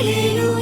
一路。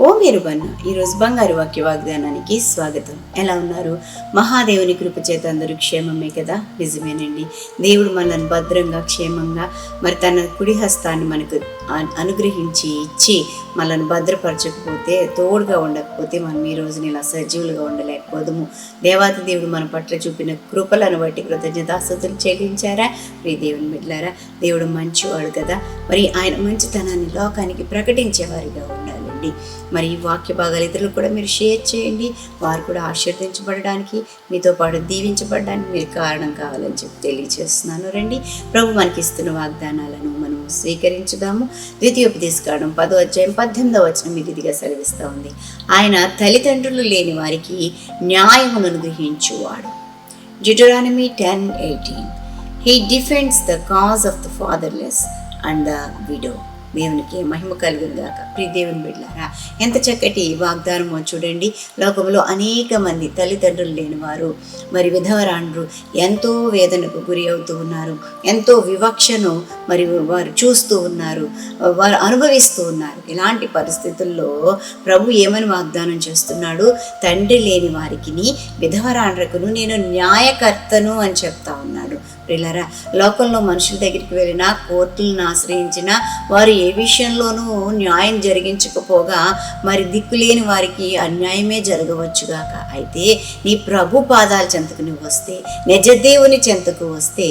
ఓ మీరు బన్న ఈరోజు బంగారు వాక్య వాగ్దానానికి స్వాగతం. ఎలా ఉన్నారు? మహాదేవుని కృప చేత అందరూ క్షేమమే కదా? నిజమేనండి. దేవుడు మనల్ని భద్రంగా క్షేమంగా మరి తన కుడి హస్తాన్ని మనకు అనుగ్రహించి ఇచ్చి మనల్ని భద్రపరచకపోతే తోడుగా ఉండకపోతే మనం ఈ రోజున ఇలా సజీవులుగా ఉండలేకపోదుము. దేవాతి దేవుడు మన పట్ల చూపిన కృపలను బట్టి కృతజ్ఞతాస్తుతులు చెల్లించారా? ప్రియ దేవుని బిడ్డారా దేవుడు మంచివాడు కదా? మరి ఆయన మంచితనాన్ని లోకానికి ప్రకటించేవారిగా చేసుకోండి మరి ఈ వాక్య భాగాలు ఇతరులకు కూడా మీరు షేర్ చేయండి. వారు కూడా ఆశీర్వదించబడడానికి మీతో పాటు దీవించబడడానికి మీరు కారణం కావాలని చెప్పి తెలియజేస్తున్నాను. రండి. ప్రభు మనకి ఇస్తున్న వాగ్దానాలను మనం స్వీకరించుదాము. ద్వితీయోపదేశకాండం పదో అధ్యాయం పద్దెనిమిదవ వచనం ఇది ఇదిగా సెలవిస్తూ ఉంది. ఆయన తల్లిదండ్రులు లేని వారికి న్యాయమును అనుగ్రహించువాడు. Deuteronomy 10:18 He defends the cause of the fatherless and the widow. దేవునికి మహిమ కలుగును గాక. ప్రియ దేవుని బిడ్డారా ఎంత చక్కటి వాగ్దానమో చూడండి. లోకంలో అనేక మంది తల్లిదండ్రులు లేనివారు మరి విధవరాండ్రు ఎంతో వేదనకు గురి అవుతూ ఉన్నారు. ఎంతో వివక్షను మరి వారు చూస్తూ ఉన్నారు. వారు అనుభవిస్తూ ఉన్నారు. ఇలాంటి పరిస్థితుల్లో ప్రభు ఏమని వాగ్దానం చేస్తున్నాడు? తండ్రి లేని వారికి విధవరాండ్రకును నేను న్యాయకర్తను అని చెప్తా ఉన్నాను ప్రిలరా లోకంలో మనుషుల దగ్గరికి వెళ్ళినా కోర్టులను ఆశ్రయించినా వారు ఏ విషయంలోనూ న్యాయం జరిగించకపోగా మరి దిక్కులేని వారికి అన్యాయమే జరగవచ్చుగాక అయితే నీ ప్రభు పాదాల చెంతకు నువ్వు వస్తే నిజదేవుని చెంతకు వస్తే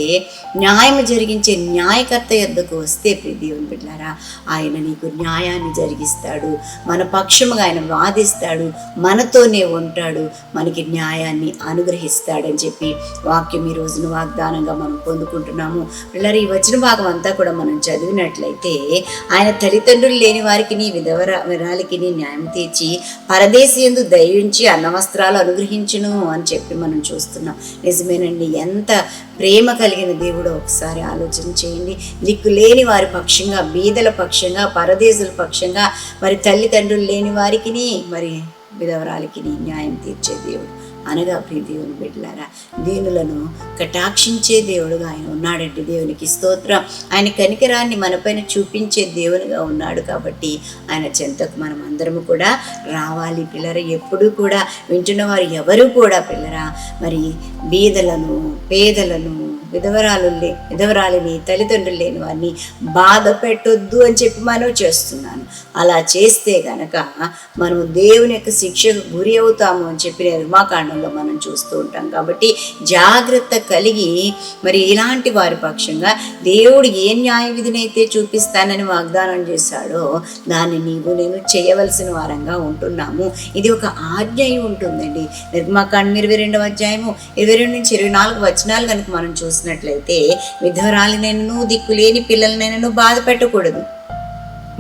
న్యాయం జరిగించే న్యాయకర్త యొద్దకు వస్తే ప్రియ దేవుని బిడ్డారా ఆయన నీకు న్యాయాన్ని జరిగిస్తాడు. మన పక్షముగా ఆయన వాదిస్తాడు. మనతోనే ఉంటాడు. మనకి న్యాయాన్ని అనుగ్రహిస్తాడని చెప్పి వాక్యం ఈ రోజున వాగ్దానంగా మనం పొందుకుంటున్నాము. పిల్లలు ఈ వచ్చిన భాగం అంతా కూడా మనం చదివినట్లయితే ఆయన తల్లిదండ్రులు లేని వారికి నీ విధవర విరాలికి నీ న్యాయం తీర్చి పరదేశి ఎందు దయించి అన్నవస్త్రాలు అనుగ్రహించును అని చెప్పి మనం చూస్తున్నాం. నిజమేనండి ఎంత ప్రేమ కలిగిన దేవుడు ఒకసారి ఆలోచన చేయండి. దిక్కు లేని వారి పక్షంగా బీదల పక్షంగా పరదేశుల పక్షంగా మరి తల్లిదండ్రులు లేని వారికి మరి విధవరాలికి న్యాయం తీర్చే దేవుడు. అనగా ప్రియ దేవుని బిడ్డలారా. దీనులను కటాక్షించే దేవుడుగా ఆయన ఉన్నాడండి. దేవునికి స్తోత్రం. ఆయన కనికరాన్ని మనపైన చూపించే దేవునిగా ఉన్నాడు కాబట్టి ఆయన చెంతకు మనం అందరము కూడా రావాలి పిల్లర. ఎప్పుడూ కూడా వింటున్న వారు ఎవరు కూడా పిల్లరా. మరి బీదలను పేదలను విధవరాలు లే విధవరాలిని తల్లిదండ్రులు లేని వారిని బాధ పెట్టొద్దు అని చెప్పి మనం చేస్తున్నాను. అలా చేస్తే గనక మనం దేవుని యొక్క శిక్షకు గురి అవుతాము అని చెప్పి నిర్మాకాండంలో మనం చూస్తూ ఉంటాం. కాబట్టి జాగ్రత్త కలిగి మరి ఇలాంటి వారి పక్షంగా దేవుడు ఏ న్యాయ విధినైతే చూపిస్తానని వాగ్దానం చేశాడో దాన్ని నీవు నేను చేయవలసిన వారంగా ఉంటున్నాము. ఇది ఒక ఆజ్ఞ అయి ఉంటుందండి. నిర్మాకాండం ఇరవై రెండవ అధ్యాయము ఇరవై రెండు నుంచి ఇరవై నాలుగు వచనాలు కనుక మనం చూసినట్లయితే విధవరాలినైనను దిక్కులేని పిల్లలనైనను బాధ పెట్టకూడదు.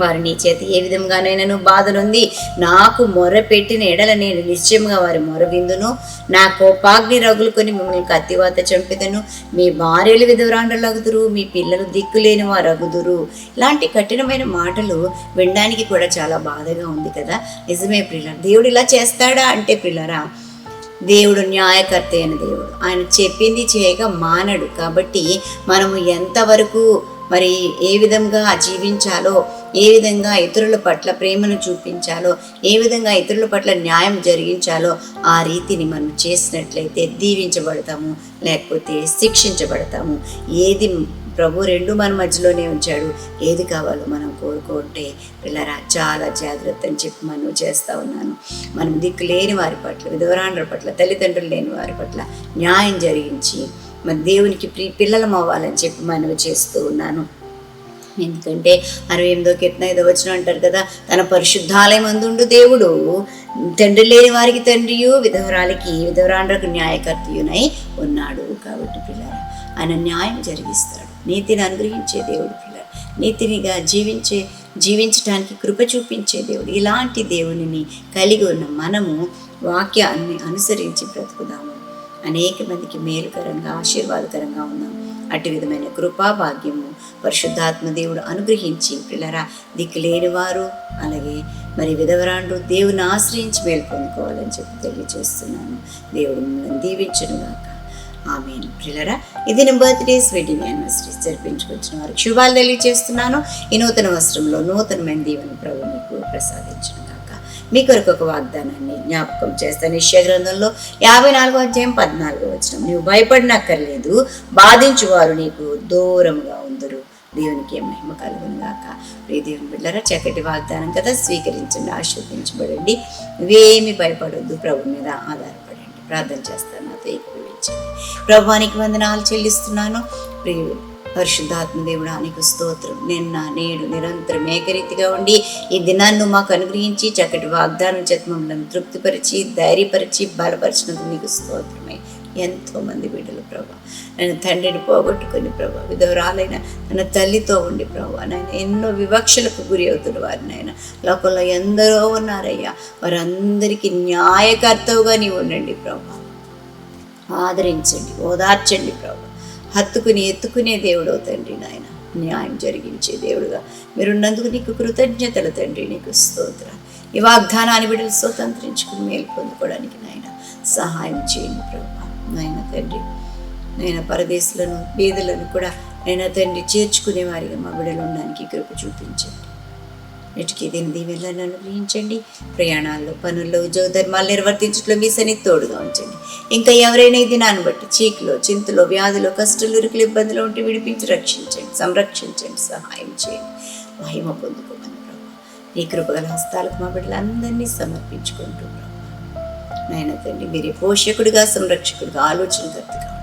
వారి నీ చేతి ఏ విధంగానైనాను బాధలుంది నాకు మొర పెట్టిన ఎడల నేను నిశ్చయంగా వారి మొర విందును. నా కోపాగ్ని రగులుకొని మిమ్మల్ని కత్తివాత చంపిదను. మీ భార్యలు విధవరాండలగుదురు మీ పిల్లలు దిక్కులేని వారు అగుదురు ఇలాంటి కఠినమైన మాటలు వినడానికి కూడా చాలా బాధగా ఉంది కదా. నిజమే ప్రిల్లర్ దేవుడు ఇలా చేస్తాడా అంటే ప్రిల్లరా దేవుడు న్యాయకర్త అయిన దేవుడు. ఆయన చెప్పింది చేయక మానడు. కాబట్టి మనము ఎంతవరకు మరి ఏ విధంగా జీవించాలో ఏ విధంగా ఇతరుల పట్ల ప్రేమను చూపించాలో ఏ విధంగా ఇతరుల పట్ల న్యాయం జరిగించాలో ఆ రీతిని మనం చేసినట్లయితే దీవించబడతాము లేకపోతే శిక్షించబడతాము. ఏది ప్రభు రెండు మన మధ్యలోనే ఉంచాడు. ఏది కావాలో మనం కోరుకుంటే పిల్లరా చాలా జాగ్రత్త అని చెప్పి మనం చేస్తూ ఉన్నాను. మనం దిక్కు లేని వారి పట్ల విధవరాండ్ర పట్ల తల్లిదండ్రులు లేని వారి పట్ల న్యాయం జరిగించి మన దేవునికి ప్రి పిల్లలం అవ్వాలని చెప్పి మనవి చేస్తూ ఉన్నాను. ఎందుకంటే అరవై ఎనిమిదో కీర్తన ఏదో వచ్చిన అంటారు కదా తన పరిశుద్ధాలయం అందుండు దేవుడు. తండ్రి లేని వారికి తండ్రియు విధవరాలకి విధవరాండ్రకు న్యాయకర్తయునై ఉన్నాడు. కాబట్టి పిల్లలు ఆయన న్యాయం జరిగిస్తాడు. నీతిని అనుగ్రహించే దేవుడు పిల్లలు. నీతినిగా జీవించే జీవించటానికి కృప చూపించే దేవుడు. ఇలాంటి దేవునిని కలిగి ఉన్న మనము వాక్యాన్ని అనుసరించి బ్రతుకుదాము. అనేక మందికి మేలుకరంగా ఆశీర్వాదకరంగా ఉన్నాం. అటు విధమైన కృపా భాగ్యము పరిశుద్ధాత్మ దేవుడు అనుగ్రహించి పిల్లరా దిక్కు లేని వారు అలాగే మరి విధవరాండ్రు దేవుని ఆశ్రయించి మేలు పొందుకోవాలని చెప్పి తెలియజేస్తున్నాను. దేవుడు మిమ్మల్ని దీవించునుగాక. ఆమె ప్రిలరా ఇది నా బర్త్డేస్ వెడ్డింగ్ యానివర్సరీస్ జరిపించుకొచ్చిన వారికి శుభాలు తెలియజేస్తున్నాను. ఈ నూతన వస్త్రంలో నూతనమైన దీవెన ప్రభు మీకు ప్రసాదించిన కాక మీ కొరకు ఒక వాగ్దానాన్ని జ్ఞాపకం చేస్తాను. నిశ్చయ గ్రంథంలో యాభై నాలుగో అధ్యాయం పద్నాలుగో వచ్చిన నువ్వు భయపడినక్కర్లేదు బాధించువారు నీకు దూరంగా ఉందరు. దేవునికి మహిమ కలుగునుగాక ప్రియ దేవుని బిడ్డరా చక్కటి వాగ్దానం కదా. స్వీకరించండి ఆశీర్వదించబడండి. నువ్వేమి భయపడొద్దు ప్రభు మీద ఆధారపడండి. ప్రార్థన చేస్తాను నాతో ప్రభానికి వందనాలు చెల్లిస్తున్నాను. ప్రియుడు పరిశుద్ధాత్మ దేవుడా నీకు స్తోత్రం. నిన్న నేడు నిరంతరం ఏకరీతిగా ఉండి ఈ దినాన్ని మాకు అనుగ్రహించి చక్కటి వాగ్దానం చేత మమ్మల్ని తృప్తిపరిచి ధైర్యపరిచి బలపరిచినందుకు నీకు స్తోత్రమే. ఎంతో మంది బిడ్డలు ప్రభా. నేను తండ్రిని పోగొట్టుకుని ప్రభా విధవరాలైన తన తల్లితో ఉండి ప్రభా నాయన ఎన్నో వివక్షలకు గురి అవుతున్న వారు నాయన. లోకంలో ఎందరో ఉన్నారయ్యా. వారందరికీ న్యాయకర్తవుగా నీవు ఉండండి ప్రభా. ఆదరించండి ఓదార్చండి ప్రభు. హత్తుకుని ఎత్తుకునే దేవుడు తండ్రి నాయన. న్యాయం జరిగించే దేవుడుగా మీరున్నందుకు నీకు కృతజ్ఞతలు తండ్రి నీకు స్తోత్ర. ఈ వాగ్దానాన్ని బిడ్డలు స్వతంత్రించుకుని మేలు పొందుకోవడానికి నాయన సహాయం చేయండి ప్రభు. నాయన తండ్రి నేను పరదేశులను బీదలను కూడా నేను తండ్రి చేర్చుకునే వారిగా మా బిడ్డలు ఉండడానికి కృప చూపించండి. వీటికి దీని వెళ్ళాలని అనుగ్రహించండి. ప్రయాణాల్లో పనుల్లో ఉద్యోగధర్మాలు నిర్వర్తించడంలో మీ సన్ని తోడుగా ఉంచండి. ఇంకా ఎవరైనా ఈ దినాన్ని బట్టి చీకులో చింతలో వ్యాధులు కష్టాలు ఇరుకులు ఇబ్బందులు ఉంటే విడిపించి రక్షించండి సంరక్షించండి సహాయం చేయండి. మహిమ పొందుకోమని ఈ కృపగల హస్తాలకు మా బిడ్డలందరినీ సమర్పించుకుంటున్నాం నాయన తండ్రి మీరే పోషకుడిగా సంరక్షకుడిగా ఆలోచనకర్తగా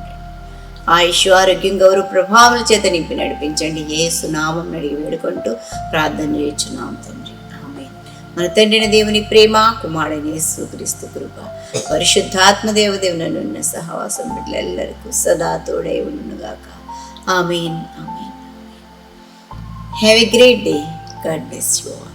ఆయుష్ ఆరోగ్యం గౌరవ ప్రభావం చేత నింపి నడిపించండి. ఏ సునామం అడిగి వేడుకుంటూ ప్రార్థన చేస్తున్నాం తండ్రి. ఆమె మన తండ్రిని దేవుని ప్రేమ కుమారుని సుక్రీస్తు క్రీస్తు కృప పరిశుద్ధాత్మ దేవదేవుని ఉన్న సహవాసం బిడ్డలెల్లరికూ సదా తోడై ఉండునుగాక. Amen. Amen. Have a great day God bless you all